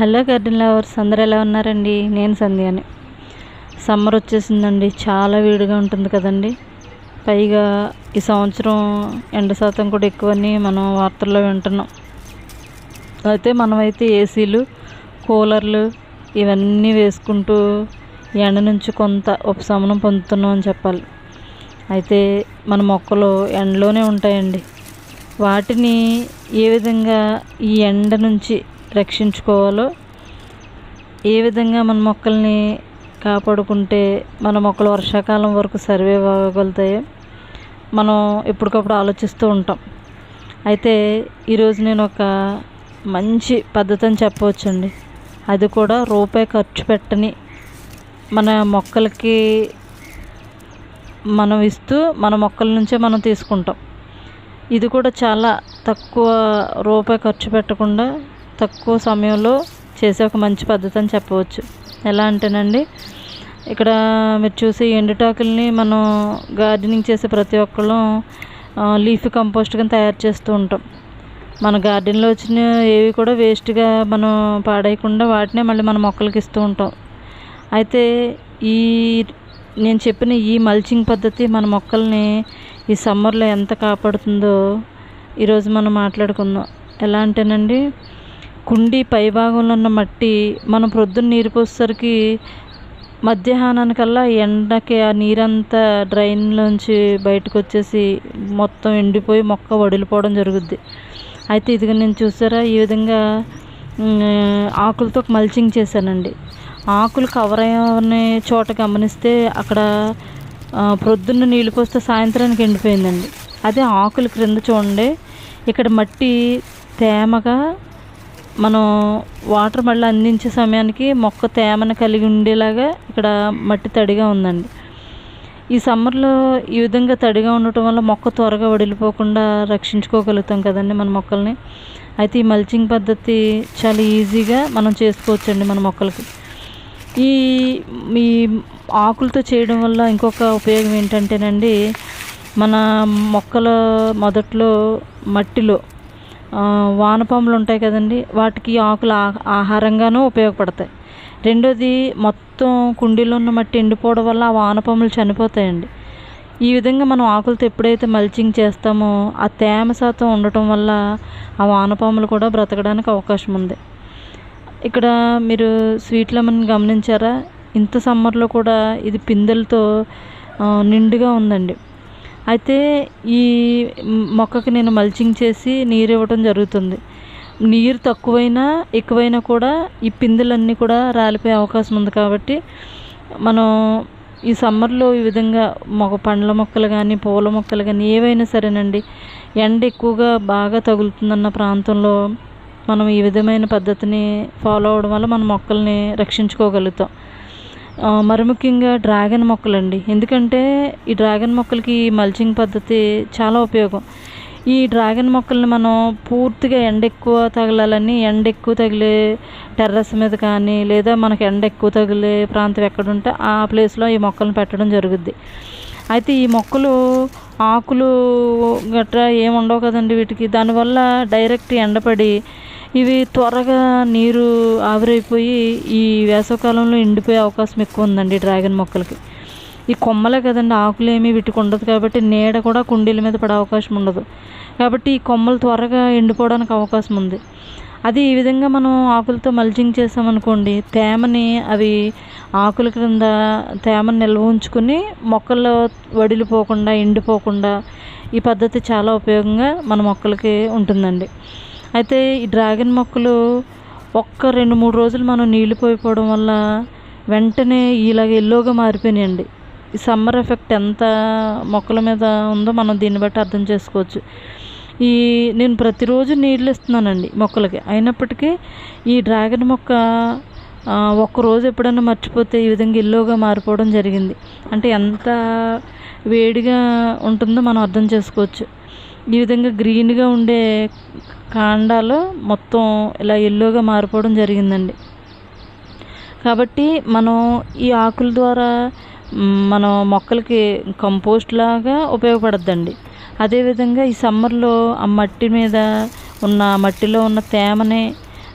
Hello garden lovers అందరు ఎలా ఉన్నారండి? నేను సంధ్యాని. సమ్మర్ వచ్చేసిందండి చాలా వేడిగా ఉంటుంది కదండి. పైగా ఈ సంవత్సరం ఎండ శాతం కూడా ఎక్కువని మనం వార్తల్లో వింటున్నాం. అయితే మనమైతే ఏసీలు కూలర్లు ఇవన్నీ వేసుకుంటూ ఎండ నుంచి కొంత ఉపశమనం పొందుతున్నాం అని చెప్పాలి. అయితే మన మొక్కలు ఎండలోనే ఉంటాయండి. వాటిని ఏ విధంగా ఈ ఎండ నుంచి రక్షించుకోవాలో? ఏ విధంగా మన మొక్కల్ని కాపాడుకుంటే మన మొక్కలు వర్షాకాలం వరకు సర్వైవ్ అవ్వగలుగుతాయో మనం ఎప్పటికప్పుడు ఆలోచిస్తూ ఉంటాం. అయితే ఈరోజు నేను ఒక మంచి పద్ధతి అని చెప్పవచ్చండి. అది కూడా రూపాయి ఖర్చు పెట్టని మన మొక్కలకి మనం ఇస్తూ మన మొక్కల నుంచే మనం తీసుకుంటాం. ఇది కూడా చాలా తక్కువ రూపాయి ఖర్చు పెట్టకుండా తక్కువ సమయంలో చేసే ఒక మంచి పద్ధతి అని చెప్పవచ్చు. ఎలా అంటేనండి ఇక్కడ మీరు చూసే ఎండుటాకుల్ని మనం గార్డెనింగ్ చేసే ప్రతి ఒక్కరు లీఫ్ కంపోస్ట్ కింద తయారు చేస్తూ ఉంటాం. మన గార్డెన్లో వచ్చిన ఏవి కూడా వేస్ట్గా మనం పాడేయకుండా వాటినే మళ్ళీ మన మొక్కలకి ఇస్తూ ఉంటాం. అయితే ఈ నేను చెప్పిన ఈ మల్చింగ్ పద్ధతి మన మొక్కల్ని ఈ సమ్మర్లో ఎంత కాపాడుతుందో ఈరోజు మనం మాట్లాడుకుందాం. ఎలా అంటేనండి కుండీ పైభాగంలో ఉన్న మట్టి మనం ప్రొద్దున నీరు పోసేసరికి మధ్యాహ్నానికల్లా ఎండకి ఆ నీరంతా డ్రైన్లోంచి బయటకు వచ్చేసి మొత్తం ఎండిపోయి మొక్క వడిలిపోవడం జరుగుద్ది. అయితే ఇదిగో నేను చూసారా? ఈ విధంగా ఆకులతో మల్చింగ్ చేశానండి. ఆకులు కవర్ అయ్యే చోట గమనిస్తే అక్కడ ప్రొద్దున్న నీళ్ళు పోస్తే సాయంత్రానికి ఎండిపోయిందండి. అదే ఆకులు క్రింద చూడండి. ఇక్కడ మట్టి తేమగా మనం వాటర్ మళ్ళీ అందించే సమయానికి మొక్క తేమను కలిగి ఉండేలాగా ఇక్కడ మట్టి తడిగా ఉందండి. ఈ సమ్మర్లో ఈ విధంగా తడిగా ఉండటం వల్ల మొక్క త్వరగా వడిలిపోకుండా రక్షించుకోగలుగుతాం కదండి మన మొక్కల్ని. అయితే ఈ మల్చింగ్ పద్ధతి చాలా ఈజీగా మనం చేసుకోవచ్చండి మన మొక్కలకి. ఈ మీ ఆకులతో చేయడం వల్ల ఇంకొక ఉపయోగం ఏంటంటేనండి మన మొక్కల మొదట్లో మట్టిలో వానపాములు ఉంటాయి కదండి వాటికి ఆకులు ఆహారంగానూ ఉపయోగపడతాయి. రెండోది మొత్తం కుండీలో ఉన్న మట్టి ఎండిపోవడం వల్ల ఆ వానపాములు చనిపోతాయండి. ఈ విధంగా మనం ఆకులతో ఎప్పుడైతే మల్చింగ్ చేస్తామో ఆ తేమ శాతం ఉండటం వల్ల ఆ వానపాములు కూడా బ్రతకడానికి అవకాశం ఉంది. ఇక్కడ మీరు స్వీట్ లెమన్ గమనించారా? ఇంత సమ్మర్లో కూడా ఇది పిందెలతో నిండుగా ఉందండి. అయితే ఈ మొక్కకి నేను మల్చింగ్ చేసి నీరు ఇవ్వడం జరుగుతుంది. నీరు తక్కువైనా ఎక్కువైనా కూడా ఈ పిందులన్నీ కూడా రాలిపోయే అవకాశం ఉంది కాబట్టి మనం ఈ సమ్మర్లో ఈ విధంగా మొక్క పండ్ల మొక్కలు కానీ పూల మొక్కలు కానీ ఏవైనా సరేనండి ఎండ ఎక్కువగా బాగా తగులుతుందన్న ప్రాంతంలో మనం ఈ విధమైన పద్ధతిని ఫాలో అవడం వల్ల మన మొక్కల్ని రక్షించుకోగలుగుతాం. మరి ముఖ్యంగా డ్రాగన్ మొక్కలండి. ఎందుకంటే ఈ డ్రాగన్ మొక్కలకి మల్చింగ్ పద్ధతి చాలా ఉపయోగం. ఈ డ్రాగన్ మొక్కల్ని మనం పూర్తిగా ఎండ ఎక్కువ తగలాలని ఎండ ఎక్కువ తగిలే టెర్రస్ మీద కానీ లేదా మనకు ఎండ ఎక్కువ తగిలే ప్రాంతం ఎక్కడుంటే ఆ ప్లేస్లో ఈ మొక్కలను పెట్టడం జరుగుద్ది. అయితే ఈ మొక్కలు ఆకులు గట్రా ఏమి ఉండవు కదండి వీటికి. దానివల్ల డైరెక్ట్ ఎండపడి ఇవి త్వరగా నీరు ఆవిరైపోయి ఈ వేసవకాలంలో ఎండిపోయే అవకాశం ఎక్కువ ఉందండి డ్రాగన్ మొక్కలకి. ఈ కొమ్మలే కదండి ఆకులేమి వీటికి ఉండదు కాబట్టి నీడ కూడా కుండీల మీద పడే అవకాశం ఉండదు. కాబట్టి ఈ కొమ్మలు త్వరగా ఎండిపోవడానికి అవకాశం ఉంది. అది ఈ విధంగా మనం ఆకులతో మల్చింగ్ చేసామనుకోండి తేమని అవి ఆకుల క్రింద తేమని నిల్వ ఉంచుకుని మొక్కల్లో వడిలిపోకుండా ఎండిపోకుండా ఈ పద్ధతి చాలా ఉపయోగంగా మన మొక్కలకి ఉంటుందండి. అయితే ఈ డ్రాగన్ మొక్కలు ఒక్క రెండు మూడు రోజులు మనం నీళ్ళు పోయిపోవడం వల్ల వెంటనే ఇలాగ ఎల్లోగా మారిపోయినాయండి. ఈ సమ్మర్ ఎఫెక్ట్ ఎంత మొక్కల మీద ఉందో మనం దీన్ని బట్టి అర్థం చేసుకోవచ్చు. ఈ నేను ప్రతిరోజు నీళ్ళు ఇస్తున్నానండి మొక్కలకి. అయినప్పటికీ ఈ డ్రాగన్ మొక్క ఒక్కరోజు ఎప్పుడైనా మర్చిపోతే ఈ విధంగా ఇల్లుగా మారిపోవడం జరిగింది. అంటే ఎంత వేడిగా ఉంటుందో మనం అర్థం చేసుకోవచ్చు. ఈ విధంగా గ్రీన్గా ఉండే కాండాలు మొత్తం ఇలా ఎల్లోగా మారిపోవడం జరిగిందండి. కాబట్టి మనం ఈ ఆకుల ద్వారా మనం మొక్కలకి కంపోస్ట్ లాగా ఉపయోగపడద్దండి. అదేవిధంగా ఈ సమ్మర్లో ఆ మట్టి మీద ఉన్న మట్టిలో ఉన్న తేమని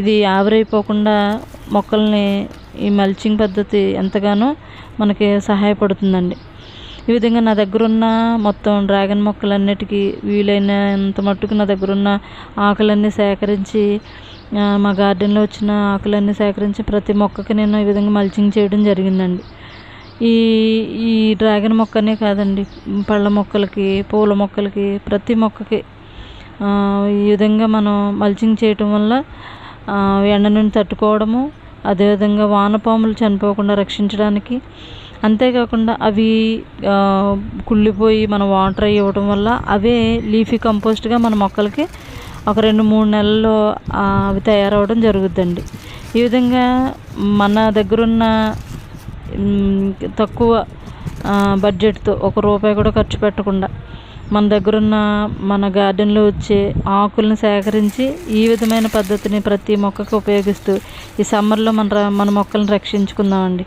ఇది ఆవిరైపోకుండా మొక్కల్ని ఈ మల్చింగ్ పద్ధతి ఎంతగానో మనకి సహాయపడుతుందండి. ఈ విధంగా నా దగ్గర ఉన్న మొత్తం డ్రాగన్ మొక్కలన్నిటికీ వీలైనంత మట్టుకు నా దగ్గర ఉన్న ఆకులన్నీ సేకరించి మా గార్డెన్లో వచ్చిన ఆకులన్నీ సేకరించి ప్రతి మొక్కకి నేను ఈ విధంగా మల్చింగ్ చేయడం జరిగిందండి. ఈ ఈ డ్రాగన్ మొక్కనే కాదండి పళ్ళ మొక్కలకి పూల మొక్కలకి ప్రతి మొక్కకి ఈ విధంగా మనం మల్చింగ్ చేయటం వల్ల ఎండ నుండి తట్టుకోవడము అదేవిధంగా వానపాములు చనిపోకుండా రక్షించడానికి అంతేకాకుండా అవి కుళ్ళిపోయి మనం వాటర్ అవి ఇవ్వడం వల్ల అవే లీఫీ కంపోస్ట్గా మన మొక్కలకి ఒక రెండు మూడు నెలల్లో అవి తయారవడం జరుగుద్దండి. ఈ విధంగా మన దగ్గరున్న తక్కువ బడ్జెట్తో ఒక రూపాయి కూడా ఖర్చు పెట్టకుండా మన దగ్గరున్న మన గార్డెన్లో వచ్చే ఆకులను సేకరించి ఈ విధమైన పద్ధతిని ప్రతి మొక్కకు ఉపయోగిస్తూ ఈ సమ్మర్లో మన మన మొక్కలను రక్షించుకుందామండి.